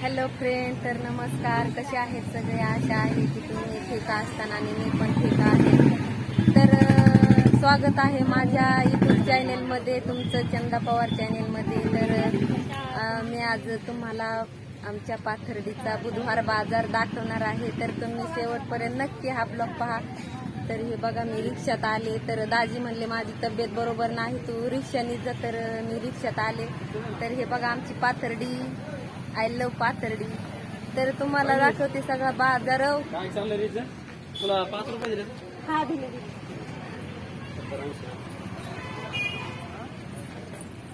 Hello friend तर नमस्कार. कसे आहेत सगळे? आशा आहे की तुम्ही ठीक असताना आणि मी पण ठीक आहे. तर स्वागत आहे माझ्या यूट्यूब चॅनेलमध्ये तुमचं चंदा पवार चॅनेलमध्ये तर मी आज तुम्हाला आमच्या पाथर्डीचा बुधवार बाजार दाखवणार आहे. तर तुम्ही शेवटपर्यंत नक्की हा ब्लॉग पहा. तर हे बघा मी रिक्षात आले. तर दाजी म्हणले माझी तब्येत बरोबर नाही तू रिक्षाने जा. तर मी रिक्षात आले. तर हे बघा आमची पाथर्डी आय लव पाथर्डी. तर तुम्हाला दाखवते सगळा बाजार काय चाललं रे तुला पाच रुपये दिले हा दिले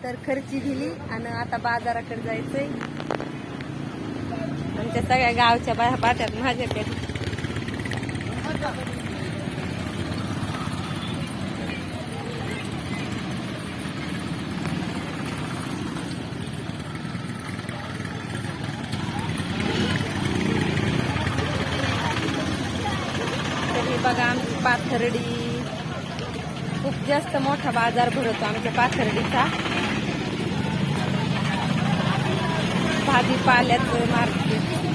तर खर्ची दिली आणि आता बाजाराकडे जायचंय. आमच्या सगळ्या गावच्या बाया पाहत्यात माझ्याकडे तर हे बघा आमची पाथर्डी. खूप जास्त मोठा बाजार भरतो आमच्या पाथर्डीचा. भाजीपाल्याचं मार्केट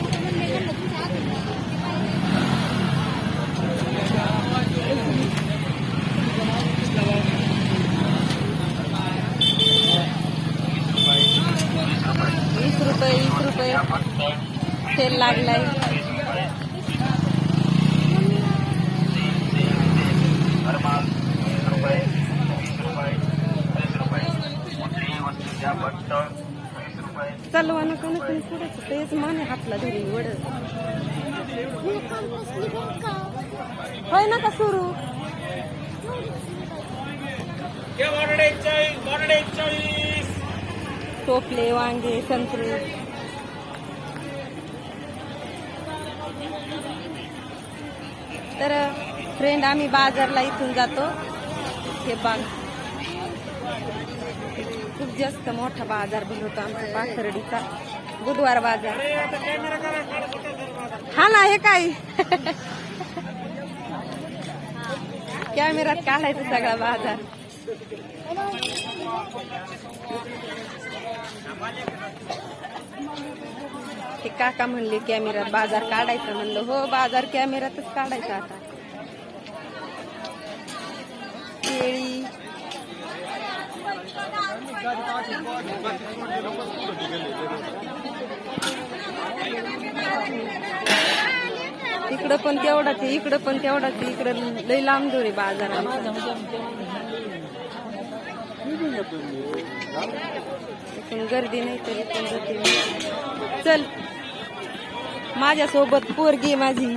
हातला धरी वड होय नका सुरू? टोपले वांगे संत्रे. तर फ्रेंड आम्ही बाजारला इथून जातो. हे बाग खूप जास्त मोठा बाजार भरवतो आमच्या पाथर्डीचा. बुधवार बाजार. हा ना हे काय? कॅमेरात काढायचं सगळा बाजार. ते काका म्हणले कॅमेरात बाजार काढायचा. म्हणलं हो बाजार कॅमेरातच काढायचा आता. केळी. इकडं पण तेवढाच इकडं पण तेवढाच इकडं लई लांब दूर आहे बाजार गर्दी नाही तरी पण गर्दी चल. माझ्यासोबत पोरगी माझी.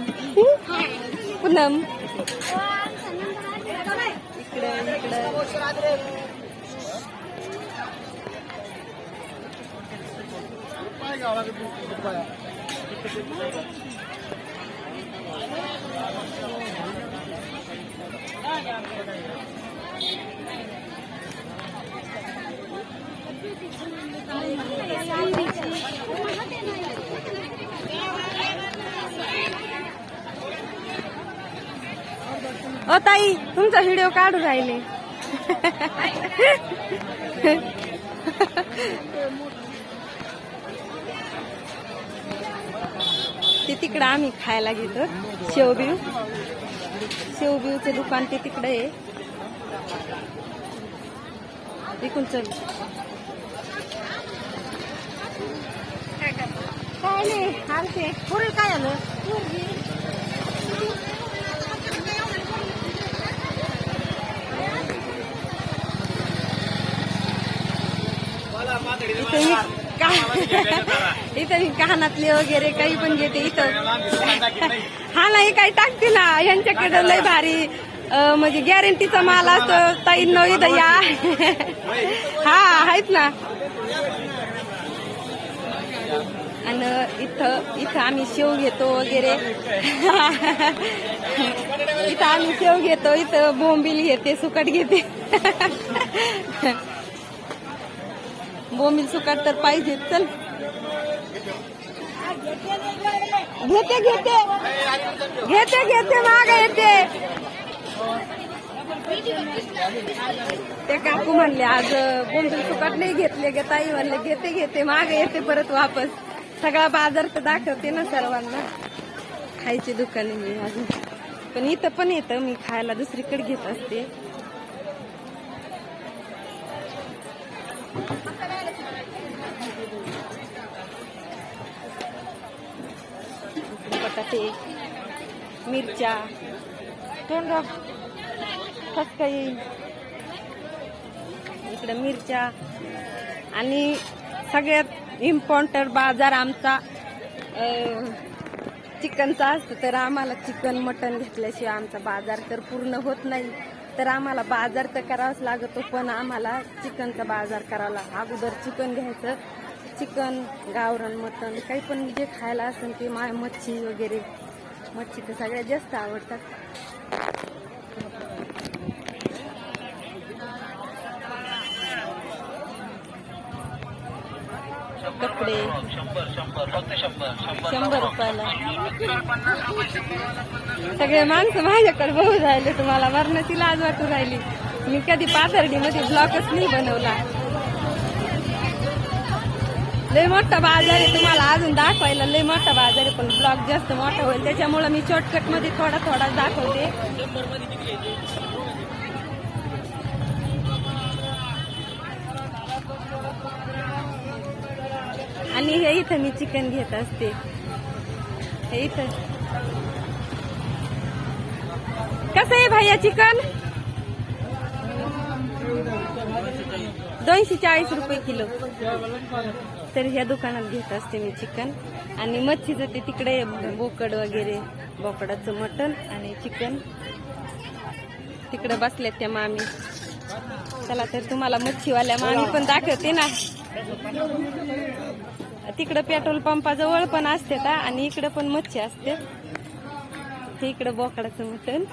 पूनम. इकडं इकडं. ओ ताई तुमचा व्हिडिओ काढू राहिले. ते तिकडं आम्ही खायला घेतो. शेवबिव शेवबिवचं दुकान ते तिकडं आहे. इकून चल. काय नाही आमचे पुढे काय आलं? इथं का- इथं कानातले वगैरे काही पण घेते इथं. हा नाही काही टाकते ना. यांच्याकडे लय भारी म्हणजे गॅरंटीचा माल असतो. ताई नो इथं या. हा आहेत ना. आणि इथं इथं आम्ही शेव घेतो वगैरे. इथं आम्ही शेव घेतो. इथं बोंबील घेते सुकट घेते. बोंबील सुकाट तर पाहिजे. चल. घेते घेते. घेते घेते माग येते. ते काकू म्हणले आज बोंबील सुकाट नाही घेतले गे ताई. म्हणले घेते घेते माग येते परत वापस. सगळा बाजार तर दाखवते ना सर्वांना. खायची दुकाने मी अजून. पण इथं पण येतं मी खायला दुसरीकडे घेत असते. बटाटे मिरच्या तोंडा फक्त येईल इकडं मिरच्या आणि सगळ्यात इम्पॉर्टंट बाजार आमचा चिकनचा असतो. तर आम्हाला चिकन मटन घेतल्याशिवाय आमचा बाजार तर पूर्ण होत नाही. तर आम्हाला बाजार तर करावाच लागतो पण आम्हाला चिकनचा बाजार करावा लाग अगोदर चिकन घ्यायचं. चिकन गावरण मटन काही पण जे खायला असेल ते मा मच्छी वगैरे. मच्छी तर सगळ्यात जास्त आवडतात. कपडे. शंभर रुपयाला. सगळे माणसं माझ्याकडे बघू राहिले तुम्हाला. मरणाची लाज वाटू राहिली. मी कधी पाथर्डीमध्ये ब्लॉकच नाही बनवला. लय मोठा बाजार आहे तुम्हाला अजून दाखवायला लय मोठा बाजार आहे पण ब्लॉक जास्त मोठा होईल. त्याच्यामुळे मी शॉर्टकटमध्ये थोडा थोडा दाखवते. आणि हे इथं मी चिकन घेत असते. हे इथं. कसं आहे भैया चिकन दोनशे चाळीस रुपये किलो. तर ह्या दुकानात घेत असते मी चिकन. आणि मच्छीचं ते तिकडे बोकड वगैरे बोकडाचं मटण आणि चिकन. तिकडे बसल्यात त्या मामी. चला तर तुम्हाला मच्छीवाल्या मामी पण दाखवते ना. तिकडं पेट्रोल पंपाजवळ पण असते का आणि इकडं पण मच्छी असते. इकडं बोकडाचं मटण.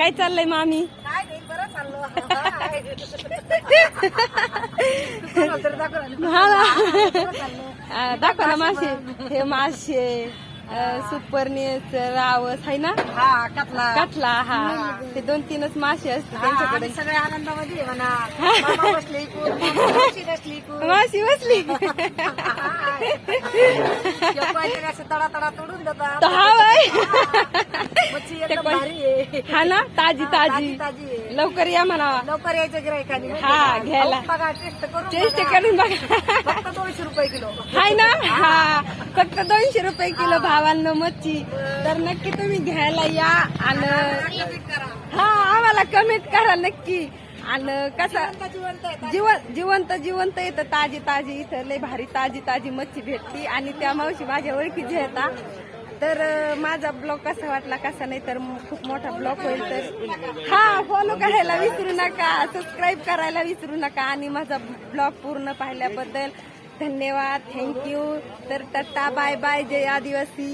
काय चाललंय मामी? हा दाखव ना मासे हे मासे सुपरनेच रावस आहे ना? हा कटला काटला हा. ते दोन तीनच मासे असते त्यांच्याकडे. आम्ही सगळे आनंदामध्ये आहे म्हणा. मामा बसले. माशी तडा तडा तोडून देतात. हा ना? ताजी ताजी. लवकर या म्हणा. लवकर यायचं गिरायकाने हा, घ्यायला. बघा टेस्ट करून टेस्ट बघा. करून बघा. फक्त दोनशे रुपये किलो. हाय ना? हा. फक्त दोनशे रुपये किलो भावांनो मच्छी. तर नक्की तुम्ही घ्यायला या. आणि हा आम्हाला कमेंट करा नक्की. आणि कसं? जिवंत जिवंत जिवंत येतं ताजी ताजी. इथं लय भारी ताजी ताजी मच्छी भेटती. आणि त्या मावशी माझ्या ओळखीची येतात तर माझा ब्लॉग कसा वाटला कसा नाही तर खूप मोठा ब्लॉग होईल तर. हा फॉलो करायला विसरू नका सबस्क्राईब करायला विसरू नका आणि माझा ब्लॉग पूर्ण पाहिल्याबद्दल धन्यवाद थँक्यू तर टट्टा बाय बाय जय आदिवासी.